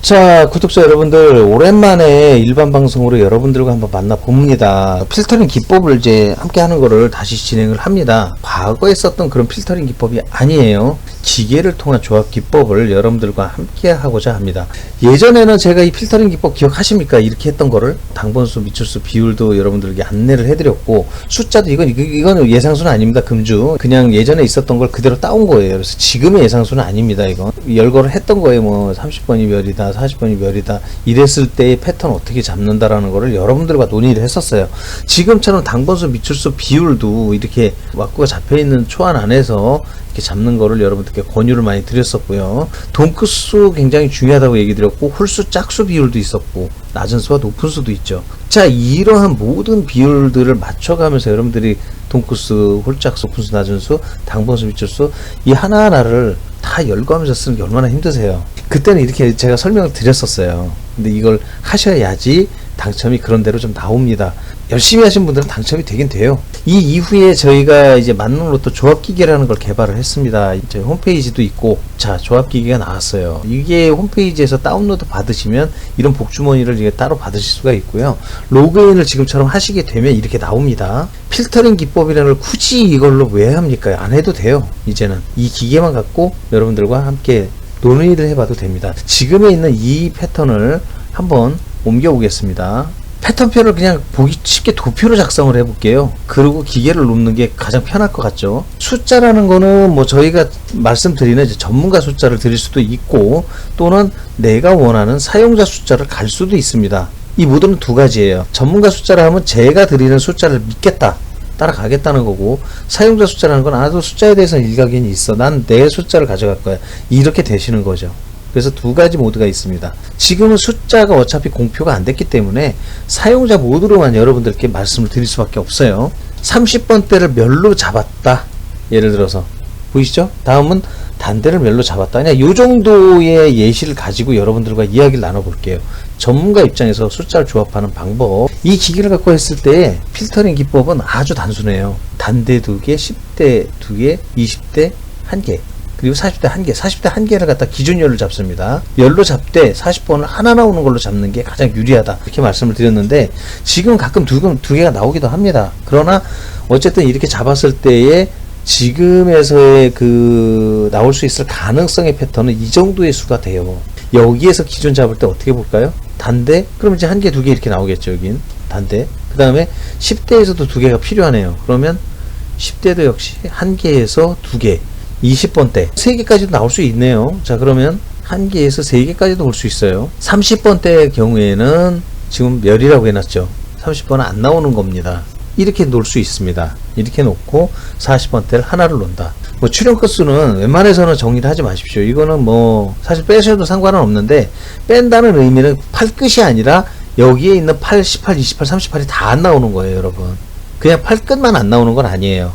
자, 구독자 여러분들, 오랜만에 일반 방송으로 여러분들과 한번 만나봅니다. 필터링 기법을 이제 함께 하는 거를 다시 진행을 합니다. 과거에 썼던 그런 필터링 기법이 아니에요. 기계를 통한 조합 기법을 여러분들과 함께 하고자 합니다. 예전에는 제가 이 필터링 기법 기억하십니까? 이렇게 했던 거를 당번수, 미출수, 비율도 여러분들에게 안내를 해드렸고, 숫자도 이건, 이건 예상수는 아닙니다. 금주. 그냥 예전에 있었던 걸 그대로 따온 거예요. 그래서 지금의 예상수는 아닙니다. 이건. 열거를 했던 거예요. 뭐 30번이 몇이다, 40번이 몇이다. 이랬을 때의 패턴 어떻게 잡는다라는 거를 여러분들과 논의를 했었어요. 지금처럼 당번수, 미출수, 비율도 이렇게 왁구가 잡혀 있는 초안 안에서 이렇게 잡는 거를 여러분들께 권유를 많이 드렸었고요. 돈크수 굉장히 중요하다고 얘기 드렸고 홀수, 짝수 비율도 있었고 낮은 수와 높은 수도 있죠. 자, 이러한 모든 비율들을 맞춰가면서 여러분들이 돈크수, 홀짝수, 푼수, 낮은 수, 당번수, 미출수 이 하나하나를 다 열거하면서 쓰는 게 얼마나 힘드세요. 그때는 이렇게 제가 설명을 드렸었어요. 근데 이걸 하셔야지 당첨이 그런 대로 좀 나옵니다. 열심히 하신 분들은 당첨이 되긴 돼요. 이 이후에 저희가 이제 만능 로또 조합 기계라는 걸 개발을 했습니다. 이제 홈페이지도 있고, 자, 조합 기계가 나왔어요. 이게 홈페이지에서 다운로드 받으시면 이런 복주머니를 이게 따로 받으실 수가 있고요. 로그인을 지금처럼 하시게 되면 이렇게 나옵니다. 필터링 기법이라는 걸 굳이 이걸로 왜 합니까? 안 해도 돼요. 이제는 이 기계만 갖고 여러분들과 함께 논의를 해봐도 됩니다. 지금에 있는 이 패턴을 한번 옮겨보겠습니다. 패턴표를 그냥 보기 쉽게 도표로 작성을 해볼게요. 그리고 기계를 놓는 게 가장 편할 것 같죠. 숫자라는 거는 뭐 저희가 말씀드리는 전문가 숫자를 드릴 수도 있고 또는 내가 원하는 사용자 숫자를 갈 수도 있습니다. 이 모두는 두 가지예요. 전문가 숫자라 하면 제가 드리는 숫자를 믿겠다. 따라가겠다는 거고 사용자 숫자라는 건 아도 숫자에 대해서는 일가견이 있어. 난 내 숫자를 가져갈 거야. 이렇게 되시는 거죠. 그래서 두 가지 모드가 있습니다. 지금은 숫자가 어차피 공표가 안 됐기 때문에 사용자 모드로만 여러분들께 말씀을 드릴 수밖에 없어요. 30번대를 멸로 잡았다. 예를 들어서 보이시죠? 다음은 단대를 멸로 잡았다. 그냥 요 정도의 예시를 가지고 여러분들과 이야기를 나눠볼게요. 전문가 입장에서 숫자를 조합하는 방법. 이 기기를 갖고 했을 때 필터링 기법은 아주 단순해요. 단대 두 개, 10대 두 개, 20대 한 개. 그리고 40대 한 개, 40대 한 개를 갖다 기준열로 잡습니다. 열로 잡되 40번을 하나 나오는 걸로 잡는 게 가장 유리하다. 이렇게 말씀을 드렸는데 지금 가끔 두, 개- 두 개가 나오기도 합니다. 그러나 어쨌든 이렇게 잡았을 때에 지금에서의 그 나올 수 있을 가능성의 패턴은 이 정도의 수가 돼요. 여기에서 기준 잡을 때 어떻게 볼까요? 단대? 그럼 이제 한 개, 두 개 이렇게 나오겠죠, 여긴. 단대. 그 다음에 10대에서도 두 개가 필요하네요. 그러면 10대도 역시 한 개에서 두 개. 20번대. 세 개까지도 나올 수 있네요. 자, 그러면 한 개에서 세 개까지도 올 수 있어요. 30번대의 경우에는 지금 멸이라고 해놨죠. 30번은 안 나오는 겁니다. 이렇게 놓을 수 있습니다. 이렇게 놓고 40번대를 하나를 놓는다. 뭐 출연 건수는 웬만해서는 정리를 하지 마십시오. 이거는 뭐 사실 빼셔도 상관은 없는데 뺀다는 의미는 팔 끝이 아니라 여기에 있는 8, 18, 28, 38이 다 안 나오는 거예요, 여러분. 그냥 팔 끝만 안 나오는 건 아니에요.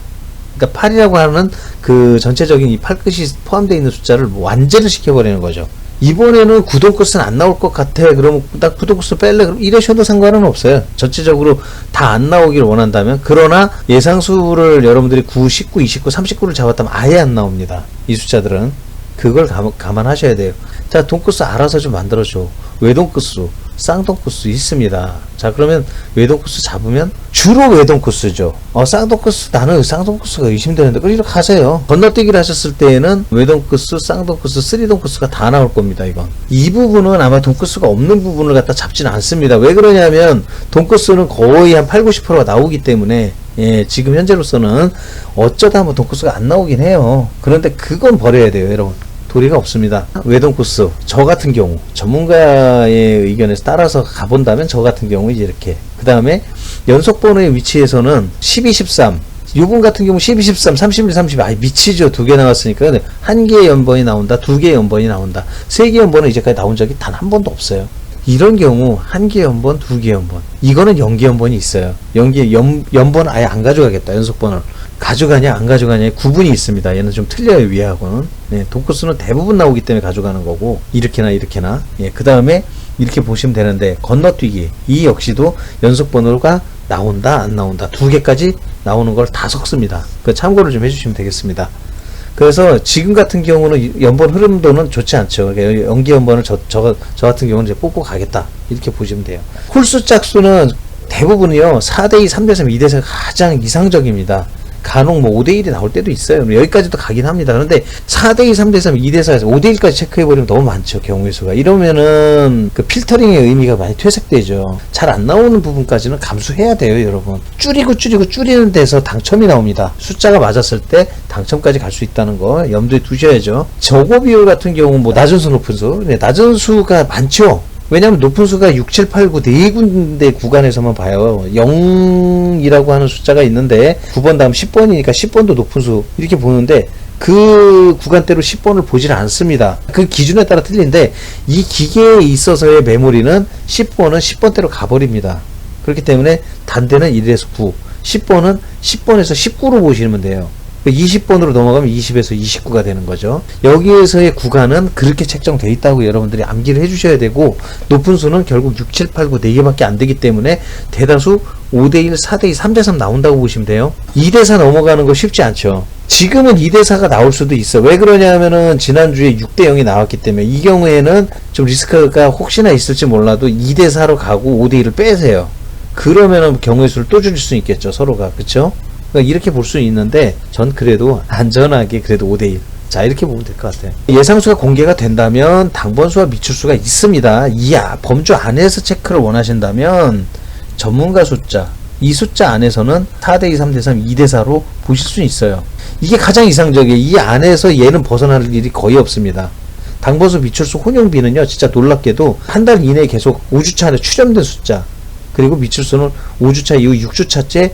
그러니까 8이라고 하는 그 전체적인 이 팔끝이 포함되어 있는 숫자를 완전히 시켜버리는 거죠. 이번에는 구독 끝은 안 나올 것 같아. 그러면 나 구독 끝을 뺄래. 그럼 이러셔도 상관은 없어요. 전체적으로 다 안 나오길 원한다면. 그러나 예상수를 여러분들이 9, 19, 29, 39를 잡았다면 아예 안 나옵니다. 이 숫자들은. 그걸 감, 감안하셔야 돼요. 자, 돈코스 알아서 좀 만들어줘. 외돈코스, 쌍돈코스 있습니다. 자, 그러면 외돈코스 잡으면 주로 외돈코스죠. 어, 쌍돈코스, 나는 쌍돈코스가 의심되는데, 그럼 이렇게 하세요. 건너뛰기를 하셨을 때에는 외돈코스, 쌍돈코스, 쓰리돈코스가 다 나올 겁니다, 이건. 이 부분은 아마 돈코스가 없는 부분을 갖다 잡지는 않습니다. 왜 그러냐면, 돈코스는 거의 한 8, 90%가 나오기 때문에, 예, 지금 현재로서는 어쩌다 한번 돈코스가 안 나오긴 해요. 그런데 그건 버려야 돼요, 여러분. 도리가 없습니다. 외동 코스, 저 같은 경우, 전문가의 의견에서 따라서 가본다면 저 같은 경우 이제 이렇게. 그 다음에 연속 번호의 위치에서는 12, 13. 요분 같은 경우 12, 13, 31, 30. 아이, 미치죠. 두 개 나왔으니까. 한 개의 연번이 나온다. 두 개의 연번이 나온다. 세 개의 연번은 이제까지 나온 적이 단 한 번도 없어요. 이런 경우 한 개 연번, 두 개 연번. 이거는 연기 연번이 있어요. 연기 연 연번 아예 안 가져가겠다. 연속 번호를. 가져가냐 안 가져가냐의 구분이 있습니다. 얘는 좀 틀려요 위하고는. 네, 돈코스는 대부분 나오기 때문에 가져가는 거고 이렇게나 이렇게나. 예, 그 다음에 이렇게 보시면 되는데 건너뛰기 이 역시도 연속 번호가 나온다 안 나온다 두 개까지 나오는 걸 다 섞습니다. 그 참고를 좀 해주시면 되겠습니다. 그래서 지금 같은 경우는 연번 흐름도는 좋지 않죠. 그러니까 연기 연번을 저, 저, 저 같은 경우는 이제 뽑고 가겠다. 이렇게 보시면 돼요. 홀수 짝수는 대부분이요. 4대2, 3대3, 2대4가 가장 이상적입니다. 간혹 뭐 5대1이 나올 때도 있어요. 여기까지도 가긴 합니다. 그런데 4대2, 3대3, 2대4에서 5대1까지 체크해버리면 너무 많죠. 경우의 수가. 이러면은 그 필터링의 의미가 많이 퇴색되죠. 잘 안 나오는 부분까지는 감수해야 돼요, 여러분. 줄이고 줄이고 줄이는 데서 당첨이 나옵니다. 숫자가 맞았을 때 당첨까지 갈 수 있다는 거 염두에 두셔야죠. 저고 비율 같은 경우 뭐 낮은 수, 높은 수. 네, 낮은 수가 많죠. 왜냐하면 높은 수가 6, 7, 8, 9, 네 군데 구간에서만 봐요. 0이라고 하는 숫자가 있는데 9번 다음 10번이니까 10번도 높은 수 이렇게 보는데 그 구간대로 10번을 보질 않습니다. 그 기준에 따라 틀린데 이 기계에 있어서의 메모리는 10번은 10번대로 가버립니다. 그렇기 때문에 단대는 1에서 9, 10번은 10번에서 19로 보시면 돼요. 20번으로 넘어가면 20에서 29가 되는 거죠. 여기에서의 구간은 그렇게 책정되어 있다고 여러분들이 암기를 해주셔야 되고 높은 수는 결국 6, 7, 8, 9 4개밖에 안 되기 때문에 대다수 5대1, 4대2, 3대3 나온다고 보시면 돼요. 2대4 넘어가는 거 쉽지 않죠. 지금은 2대4가 나올 수도 있어. 왜 그러냐면은 지난주에 6대0이 나왔기 때문에 이 경우에는 좀 리스크가 혹시나 있을지 몰라도 2대4로 가고 5대1을 빼세요. 그러면은 경우의 수를 또 줄일 수 있겠죠. 서로가. 그쵸? 그러니까 이렇게 볼 수 있는데 전 그래도 안전하게 그래도 5대1 자 이렇게 보면 될 것 같아요. 예상수가 공개가 된다면 당번수와 미출수가 있습니다. 이 아- 범주 안에서 체크를 원하신다면 전문가 숫자 이 숫자 안에서는 4대2 3대3 2대4로 보실 수 있어요. 이게 가장 이상적이에요. 이 안에서 얘는 벗어날 일이 거의 없습니다. 당번수 미출수 혼용비는요 진짜 놀랍게도 한 달 이내에 계속 5주차 안에 출연된 숫자 그리고 미출수는 5주차 이후 6주차째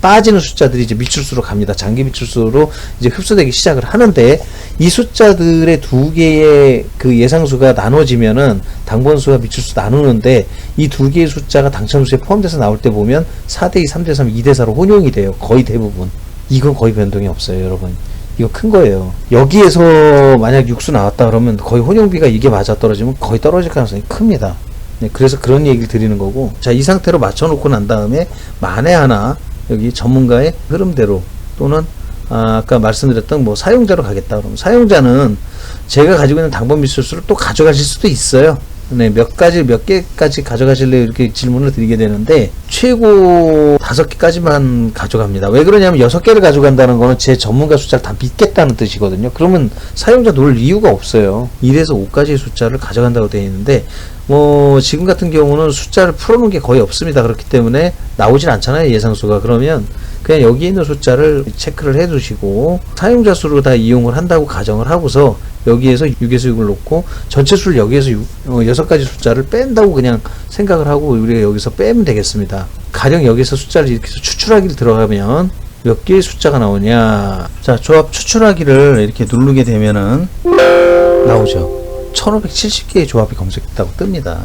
빠지는 숫자들이 이제 미출수로 갑니다. 장기 미출수로 이제 흡수되기 시작을 하는데 이 숫자들의 두 개의 그 예상수가 나눠지면은 당번수와 미출수 나누는데 이 두 개의 숫자가 당첨수에 포함돼서 나올 때 보면 4대2, 3대3, 2대4로 혼용이 돼요. 거의 대부분. 이건 거의 변동이 없어요, 여러분. 이거 큰 거예요. 여기에서 만약 육수 나왔다 그러면 거의 혼용비가 이게 맞아 떨어지면 거의 떨어질 가능성이 큽니다. 네, 그래서 그런 얘기를 드리는 거고. 자, 이 상태로 맞춰놓고 난 다음에 만에 하나 여기 전문가의 흐름대로 또는 아, 아까 말씀드렸던 뭐 사용자로 가겠다 그러면 사용자는 제가 가지고 있는 당번 미술수를 또 가져가실 수도 있어요. 네, 몇 가지, 몇 개까지 가져가실래요? 이렇게 질문을 드리게 되는데, 최고 다섯 개까지만 가져갑니다. 왜 그러냐면 여섯 개를 가져간다는 거는 제 전문가 숫자를 다 믿겠다는 뜻이거든요. 그러면 사용자 놓을 이유가 없어요. 1에서 5까지의 숫자를 가져간다고 되어 있는데, 뭐, 지금 같은 경우는 숫자를 풀어놓은 게 거의 없습니다. 그렇기 때문에 나오진 않잖아요. 예상수가. 그러면 그냥 여기 있는 숫자를 체크를 해 두시고, 사용자 수로 다 이용을 한다고 가정을 하고서, 여기에서 6에서 6을 놓고 전체 수를 여기에서 6, 어, 6가지 숫자를 뺀다고 그냥 생각을 하고 우리가 여기서 빼면 되겠습니다. 가령 여기서 숫자를 이렇게 해서 추출하기를 들어가면 몇 개의 숫자가 나오냐. 자, 조합 추출하기를 이렇게 누르게 되면은 나오죠. 1570개의 조합이 검색됐다고 뜹니다.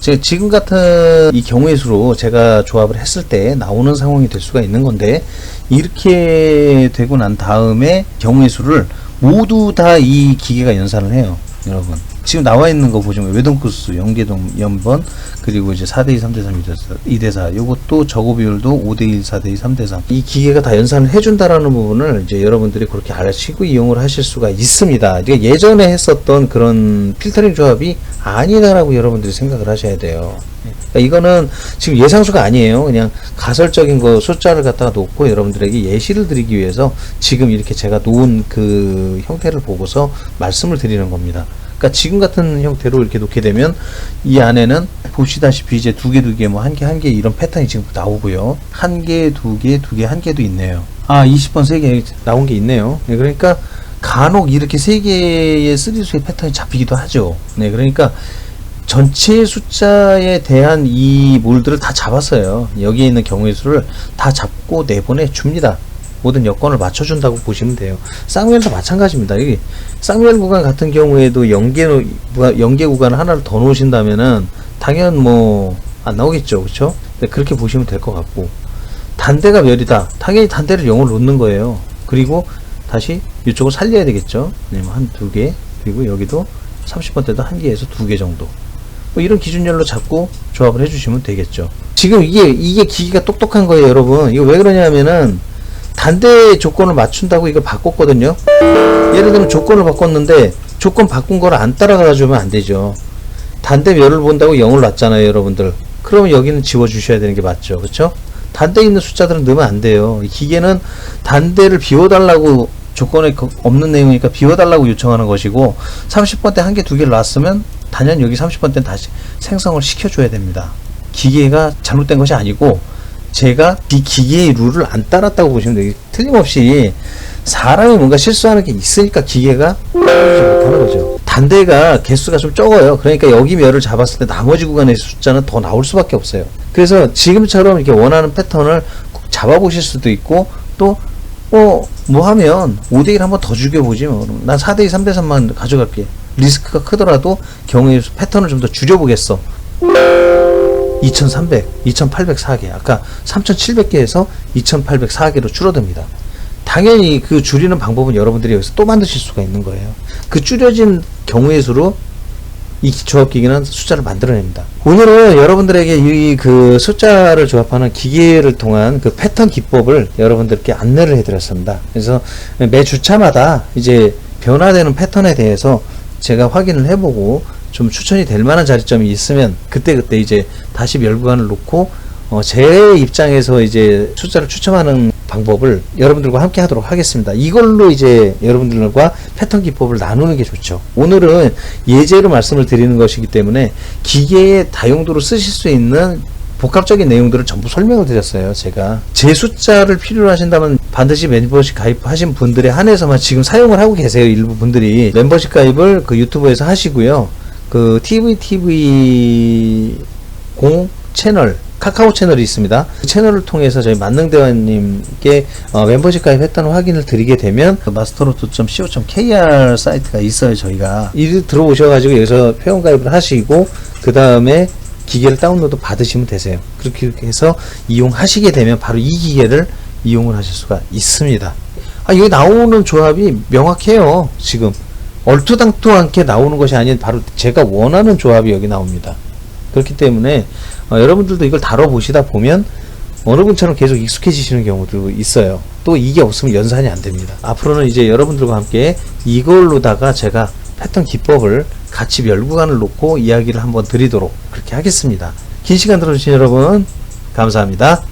제 지금 같은 이 경우의 수로 제가 조합을 했을 때 나오는 상황이 될 수가 있는 건데 이렇게 되고 난 다음에 경우의 수를 모두 다 이 기계가 연산을 해요. 여러분. 지금 나와 있는 거 보시면 외동코스, 연계동, 연번, 그리고 이제 4대2, 3대3, 2대4, 요것도 저고 비율도 5대1, 4대2, 3대3. 이 기계가 다 연산을 해준다라는 부분을 이제 여러분들이 그렇게 아시고 이용을 하실 수가 있습니다. 이게 예전에 했었던 그런 필터링 조합이 아니다라고 여러분들이 생각을 하셔야 돼요. 그러니까 이거는 지금 예상수가 아니에요. 그냥 가설적인 거 숫자를 갖다가 놓고 여러분들에게 예시를 드리기 위해서 지금 이렇게 제가 놓은 그 형태를 보고서 말씀을 드리는 겁니다. 그러니까 지금 같은 형태로 이렇게 놓게 되면 이 안에는 보시다시피 이제 두 개, 두 개, 뭐 한 개, 한 개 이런 패턴이 지금 나오고요. 한 개, 두 개, 두 개, 한 개도 있네요. 아, 20번 세 개 나온 게 있네요. 네, 그러니까 간혹 이렇게 세 개의 쓰리수의 패턴이 잡히기도 하죠. 네, 그러니까 전체 숫자에 대한 이 몰드를 다 잡았어요. 여기에 있는 경우의 수를 다 잡고 내보내 줍니다. 모든 여건을 맞춰준다고 보시면 돼요. 쌍면도 마찬가지입니다. 여기 쌍면 구간 같은 경우에도 연계 연계 구간을 하나를 더 놓으신다면은 당연 뭐 안 나오겠죠, 그렇죠? 그렇게 보시면 될 것 같고 단대가 몇이다. 당연히 단대를 0을 놓는 거예요. 그리고 다시 이쪽을 살려야 되겠죠. 네, 뭐한두 개, 그리고 여기도 30번 때도 한 개에서 두 개 정도. 뭐 이런 기준열로 잡고 조합을 해주시면 되겠죠. 지금 이게 이게 기기가 똑똑한 거예요, 여러분. 이거 왜 그러냐면은 단대 조건을 맞춘다고 이걸 바꿨거든요. 예를 들면 조건을 바꿨는데 조건 바꾼 걸 안 따라가 주면 안 되죠. 단대 멸을 본다고 0을 놨잖아요, 여러분들. 그러면 여기는 지워 주셔야 되는 게 맞죠. 그렇죠? 단대 있는 숫자들은 넣으면 안 돼요. 이 기계는 단대를 비워 달라고 조건에 거- 없는 내용이니까 비워 달라고 요청하는 것이고 30번 때 한 개 두 개를 놨으면 단연 여기 30번 때는 다시 생성을 시켜 줘야 됩니다. 기계가 잘못된 것이 아니고 제가 이 기계의 룰을 안 따랐다고 보시면 돼요. 틀림없이 사람이 뭔가 실수하는 게 있으니까 기계가 따라주지 못하는 거죠. 단대가 개수가 좀 적어요. 그러니까 여기 멸을 잡았을 때 나머지 구간의 숫자는 더 나올 수밖에 없어요. 그래서 지금처럼 이렇게 원하는 패턴을 꼭 잡아보실 수도 있고 또 어, 뭐 하면 5대1 한번 더 죽여보지 뭐. 난 4대2, 3대3만 가져갈게. 리스크가 크더라도 경우의 수 패턴을 좀 더 줄여보겠어. 2300, 2804개. 아까 3700개에서 2804개로 줄어듭니다. 당연히 그 줄이는 방법은 여러분들이 여기서 또 만드실 수가 있는 거예요. 그 줄여진 경우의 수로 이 조합 기기는 숫자를 만들어냅니다. 오늘은 여러분들에게 이 그 숫자를 조합하는 기계를 통한 그 패턴 기법을 여러분들께 안내를 해드렸습니다. 그래서 매 주차마다 이제 변화되는 패턴에 대해서 제가 확인을 해보고 좀 추천이 될 만한 자리점이 있으면 그때그때 이제 다시 멸구간을 놓고 어, 제 입장에서 이제 숫자를 추첨하는 방법을 여러분들과 함께 하도록 하겠습니다. 이걸로 이제 여러분들과 패턴 기법을 나누는 게 좋죠. 오늘은 예제로 말씀을 드리는 것이기 때문에 기계의 다용도로 쓰실 수 있는 복합적인 내용들을 전부 설명을 드렸어요. 제가 제 숫자를 필요로 하신다면 반드시 멤버십 가입하신 분들에 한해서만 지금 사용을 하고 계세요. 일부 분들이 멤버십 가입을 그 유튜브에서 하시고요. 그 TV TV 공 채널 카카오 채널이 있습니다. 그 채널을 통해서 저희 만능대화님께 어, 멤버십 가입했다는 확인을 드리게 되면 그 마스터노트.co.kr 사이트가 있어요. 저희가 이 들어오셔가지고 여기서 회원 가입을 하시고 그 다음에 기계를 다운로드 받으시면 되세요. 그렇게 해서 이용하시게 되면 바로 이 기계를 이용을 하실 수가 있습니다. 아, 여기 나오는 조합이 명확해요. 지금 얼토당토않게 나오는 것이 아닌 바로 제가 원하는 조합이 여기 나옵니다. 그렇기 때문에 어, 여러분들도 이걸 다뤄보시다 보면 어느 분처럼 계속 익숙해지시는 경우도 있어요. 또 이게 없으면 연산이 안 됩니다. 앞으로는 이제 여러분들과 함께 이걸로다가 제가 패턴 기법을 같이 멸구간을 놓고 이야기를 한번 드리도록 그렇게 하겠습니다. 긴 시간 들어주신 여러분 감사합니다.